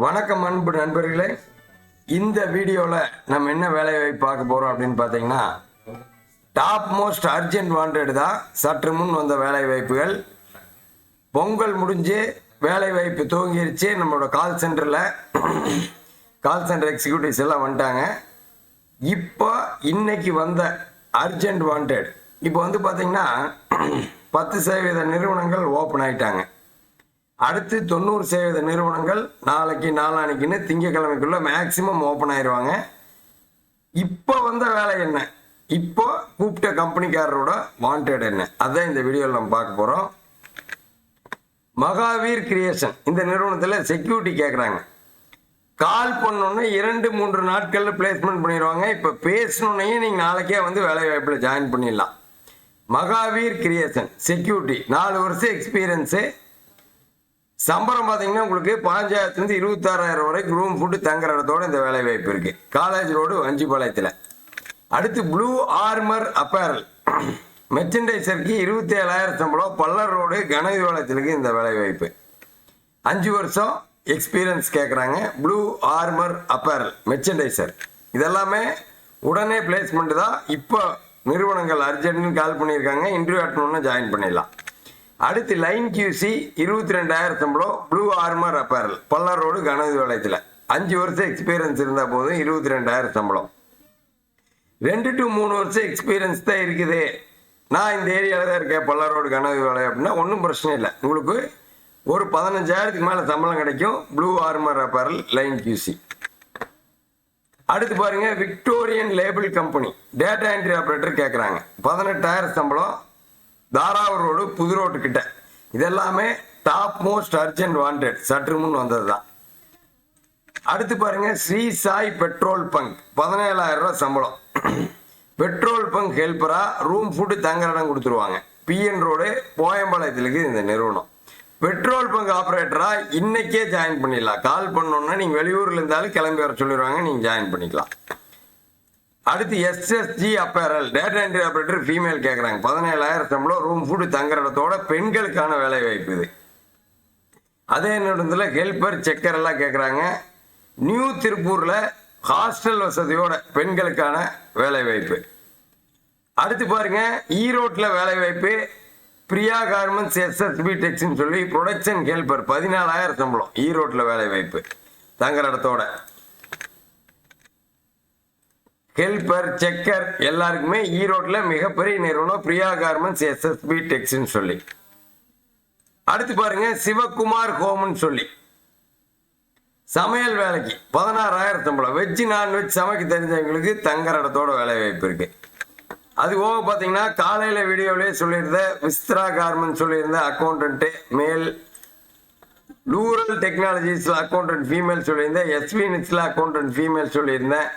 வணக்கம் அன்பு நண்பர்களே. இந்த வீடியோவில் நம்ம என்ன வேலை பார்க்க போகிறோம் அப்படின்னு பார்த்தீங்கன்னா டாப் மோஸ்ட் அர்ஜென்ட் வாண்டட் தான் சற்று முன் வந்த வேலை வாய்ப்புகள். பொங்கல் முடிஞ்சு வேலை வாய்ப்பு துவங்கிருச்சு நம்மளோட கால் சென்டரில் கால் சென்டர் எக்ஸிக்யூட்டிவ்ஸ் எல்லாம் வந்துட்டாங்க. இப்போ இன்னைக்கு வந்த அர்ஜென்ட் வாண்டட் இப்போ வந்து பார்த்தீங்கன்னா பத்து சதவீத நிறுவனங்கள் ஓப்பன் ஆகிட்டாங்க அடுத்து தொண்ணூறு சதவீத நிறுவனங்கள் நாளைக்கு நாளானிக்குன்னு திங்கக்கிழமைக்குள்ள மேக்சிமம் ஓப்பன் ஆயிடுவாங்க இப்போ வந்த வேலை என்ன? இப்போ கூப்பிட்ட கம்பெனிக்காரரோட வாண்டட் என்ன? அதான் இந்த வீடியோவில் நம்ம பார்க்க போகிறோம் மகாவீர் கிரியேஷன் இந்த நிறுவனத்தில் செக்யூரிட்டி கேட்குறாங்க கால் பண்ணோன்னே இரண்டு மூன்று நாட்களில் பிளேஸ்மெண்ட் பண்ணிடுவாங்க இப்போ பேசணுன்னே நீங்கள் நாளைக்கே வந்து வேலை வாய்ப்பில் ஜாயின் பண்ணிடலாம். மகாவீர் கிரியேஷன் செக்யூரிட்டி நாலு வருஷம் எக்ஸ்பீரியன்ஸு சம்பளம் பார்த்தீங்கன்னா உங்களுக்கு பாஞ்சாயிரத்துலேருந்து இருபத்தாறாயிரம் வரைக்கும் ரூம் ஃபுட்டு தங்குற இடத்தோட இந்த வேலை வாய்ப்பு இருக்குது காலேஜ் ரோடு வஞ்சிபாளையத்தில். அடுத்து ப்ளூ ஆர்மர் அப்பேரல் மெர்ச்சன்டைசருக்கு இருபத்தி ஏழாயிரம் சம்பளம். பல்லர் ரோடு கனவிபாளையத்திற்கு இந்த வேலை வாய்ப்பு. அஞ்சு வருஷம் எக்ஸ்பீரியன்ஸ் கேட்குறாங்க ப்ளூ ஆர்மர் அப்பேரல் மெர்ச்சன்டைசர் இதெல்லாமே உடனே பிளேஸ்மெண்ட் தான். இப்போ நிறுவனங்கள் அர்ஜென்ட்னு கால் பண்ணியிருக்காங்க. இன்டர்வியூ அட்டணுன்னு ஜாயின் பண்ணிடலாம். அடுத்து லைன் கியூசி இருபத்தி ரெண்டாயிரம் சம்பளம் ப்ளூ ஆர்மர் அப்பேரல் பல்லா ரோடு கனது வளையத்தில் அஞ்சு வருஷம் எக்ஸ்பீரியன்ஸ் இருந்தால் போதும் இருபத்தி ரெண்டாயிரம் சம்பளம் ரெண்டு டு மூணு வருஷம் எக்ஸ்பீரியன்ஸ் தான் இருக்குது. நான் இந்த ஏரியாவில் தான் இருக்கேன் பல்லா ரோடு கனவு வேலை அப்படின்னா ஒன்றும் பிரச்சனை இல்லை. உங்களுக்கு ஒரு பதினஞ்சாயிரத்துக்கு மேலே சம்பளம் கிடைக்கும் blue armour apparel line QC அடுத்து பாருங்க Victorian label company data entry operator கேட்குறாங்க பதினெட்டாயிரம் சம்பளம் தாராவூர் ரோடு புது ரோட்டு கிட்ட இதெல்லாமே டாப் மோஸ்ட் அர்ஜென்ட் வாண்டட் சற்று முன் வந்தது தான் அடுத்து பாருங்க ஸ்ரீ சாய் பெட்ரோல் பங்க். பதினேழாயிரம் ரூபாய் சம்பளம். பெட்ரோல் பங்க் ஹெல்ப்பராக ரூம் ஃபுட்டு தங்குற இடம் கொடுத்துருவாங்க. பிஎன் ரோடு போயம்பாளையத்திலுக்கு இந்த நிறுவனம். பெட்ரோல் பங்க் ஆப்ரேட்டரா இன்னைக்கே ஜாயின் பண்ணிடலாம். கால் பண்ணோன்னா நீங்கள் வெளியூர்ல இருந்தாலும் கிளம்பி வர சொல்லிடுவாங்க நீங்கள் ஜாயின் பண்ணிக்கலாம். அடுத்து SSG apparel data entry operator female கேட்குறாங்க பதினேழாயிரம் சம்பளம் ரூம் ஃபுட்டு தங்குற இடத்தோட பெண்களுக்கான வேலை வாய்ப்பு இது. அதே நேரத்தில் ஹெல்பர் செக்கர் எல்லாம் கேட்குறாங்க நியூ திருப்பூரில் ஹாஸ்டல் வசதியோட பெண்களுக்கான வேலை வாய்ப்பு. அடுத்து பாருங்க ஈரோட்டில் வேலை வாய்ப்பு. பிரியா கார்மெண்ட்ஸ் எஸ்எஸ்பி டெக்ஸ்ன்னு சொல்லி ப்ரொடக்ஷன் ஹெல்பர் பதினாலாயிரம் சம்பளம் ஈரோட்டில் வேலை வாய்ப்பு. தங்குற இடத்தோட. ஹெல்பர் செக்கர் எல்லாருக்குமே ஈரோட்டில் மிகப்பெரிய நிறுவனம் பிரியா கார்மெண்ட்ஸ் எஸ்எஸ்பி டெக்ஸ்ன்னு சொல்லி. அடுத்து பாருங்க சிவகுமார் ஹோம்னு சொல்லி. சமையல் வேலைக்கு பதினாறாயிரம் சம்பளம் வெஜ் நான்வெஜ் சமைக்க தெரிஞ்சவங்களுக்கு தங்குற இடத்தோட வேலை வாய்ப்பு இருக்கு. அது போக பார்த்தீங்கன்னா காலையில் வீடியோவிலே சொல்லியிருந்த விஸ்த்ரா கார்மெண்ட் சொல்லியிருந்த அக்கௌண்டன்ட்டு மேல் ரூரல் டெக்னாலஜிஸில் அக்கௌண்டன்ட் ஃபீமேல் சொல்லியிருந்தேன் எஸ்வி நிட்ஸில் அக்கௌண்டன்ட் ஃபீமேல் சொல்லியிருந்தேன்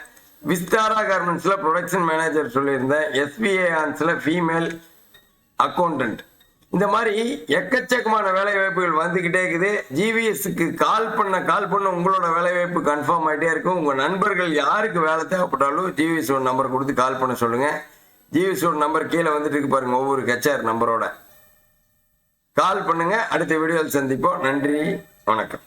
விஸ்தாரா கார்மெண்ட்ஸில் ப்ரொடக்ஷன் மேனேஜர் சொல்லியிருந்தேன். எஸ்பிஏ ஆன்ஸில் ஃபீமேல் அக்கௌண்டன்ட் இந்த மாதிரி எக்கச்சக்கமான வேலை வாய்ப்புகள் வந்துக்கிட்டே இருக்குது ஜிவிஎஸ்க்கு கால் பண்ண கால் பண்ண உங்களோட வேலைவாய்ப்பு கன்ஃபார்ம் ஆகிட்டே இருக்கும். உங்கள் நண்பர்கள் யாருக்கு வேலை தேவைப்பட்டாலும் ஜிவிஎஸோட நம்பர் கொடுத்து கால் பண்ண சொல்லுங்கள் ஜிவிஎஸோட நம்பர் கீழே வந்துட்டு இருக்கு பாருங்கள் ஒவ்வொரு ஹெச்ஆர் நம்பரோட கால் பண்ணுங்கள் அடுத்த வீடியோவில் சந்திப்போம். நன்றி. வணக்கம்.